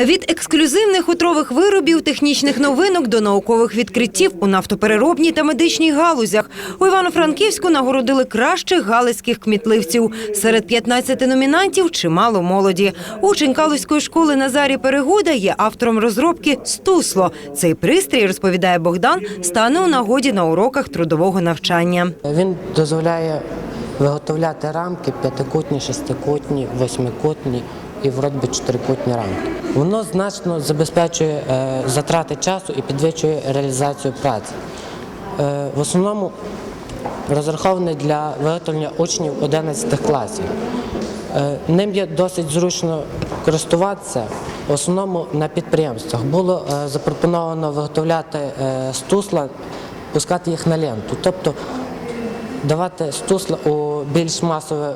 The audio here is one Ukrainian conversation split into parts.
Від ексклюзивних хутрових виробів, технічних новинок до наукових відкриттів у нафтопереробній та медичній галузях у Івано-Франківську нагородили кращих галицьких кмітливців. Серед 15 номінантів чимало молоді. Учень Калузької школи Назарій Перегуда є автором розробки «Стусло». Цей пристрій, розповідає Богдан, стане у нагоді на уроках трудового навчання. Він дозволяє виготовляти рамки п'ятикутні, шестикутні, восьмикутні і вроді чотирикутні рамки. Воно значно забезпечує е, затрати часу і підвищує реалізацію праці. Е, в основному розрахований для виготовлення учнів 11 класів. Е, Ним є досить зручно користуватися. В основному на підприємствах було запропоновано виготовляти стусла, пускати їх на ленту, тобто давати стусла у більш масове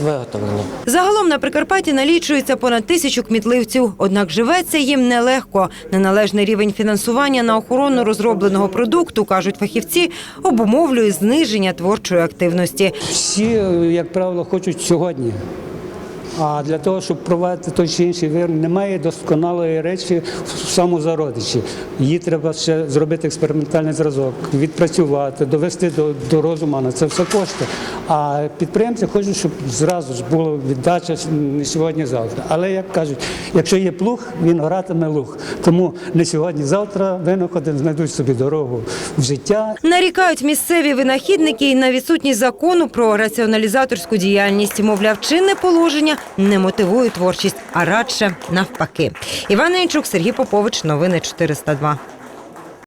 виготовлення. Загалом на Прикарпатті налічується понад тисячу кмітливців, однак живеться їм нелегко. Неналежний рівень фінансування на охорону розробленого продукту, кажуть фахівці, обумовлює зниження творчої активності. Всі, як правило, хочуть сьогодні. А для того, щоб провадити той чи інший вир, немає досконалої речі в самозародичі. Її треба ще зробити експериментальний зразок, відпрацювати, довести до, до розуму. На це все кошти. А підприємці хочуть, щоб зразу ж була віддача не сьогодні, завтра. Але як кажуть, якщо є плуг, він гратиме луг. Тому не сьогодні, завтра винаходи знайдуть собі дорогу в життя Нарікають місцеві винахідники і на відсутність закону про раціоналізаторську діяльність. Мовляв, чинне положення не мотивує творчість, а радше навпаки. Іван Інчук, Сергій Попович, новини 402.